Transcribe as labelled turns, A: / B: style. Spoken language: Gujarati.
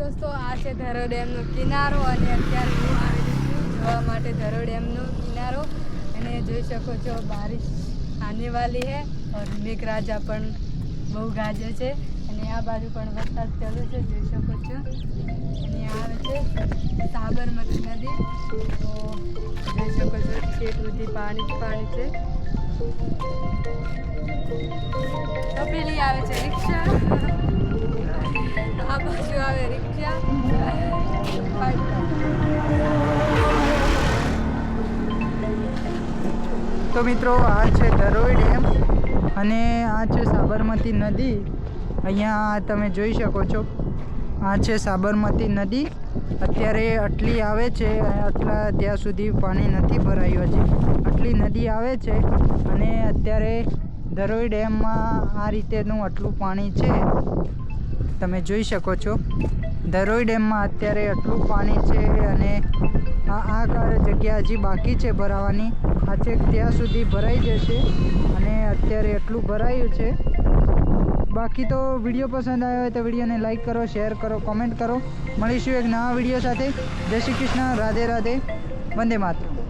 A: દોસ્તો, આ છે ધરો ડેમનો કિનારો અને અત્યારે હું આવેલી છું જોવા માટે ધરો ડેમનો કિનારો. અને જોઈ શકો છો બારિશ આને વાલી હે ઓર મેઘરાજા પણ બહુ ગાજે છે. અને આ બાજુ પણ વરસાદ ચાલુ છે, જોઈ શકો છો. અને આવે છે સાબરમતી નદી. તો જોઈ શકો છો છેક સુધી પાણી જ પાણી છે. તપેલી આવે છે, રિક્ષા. રિક્ષા
B: તો મિત્રો, આ છે ધરોઈ ડેમ અને આ છે સાબરમતી નદી. અહીંયા તમે જોઈ શકો છો. આ છે સાબરમતી નદી. અત્યારે આટલી આવે છે, આટલા ત્યાં સુધી પાણી નથી ભરાયું હજી. આટલી નદી આવે છે અને અત્યારે ધરોઈ ડેમમાં આ રીતેનું આટલું પાણી છે. તમે જોઈ શકો છો. ધરોઈ ડેમમાં અત્યારે આટલું પાણી છે અને આ આ જગ્યા હજી બાકી છે ભરાવાની. આ છેક ત્યાં સુધી ભરાઈ જશે અને અત્યારે એટલું ભરાયું છે. બાકી તો વીડિયો પસંદ આવ્યો હોય તો વિડીયોને લાઈક કરો, શેર કરો, કોમેન્ટ કરો. મળીશું એક નવા વીડિયો સાથે. જય શ્રી કૃષ્ણ. રાધે રાધે. વંદે માતરમ.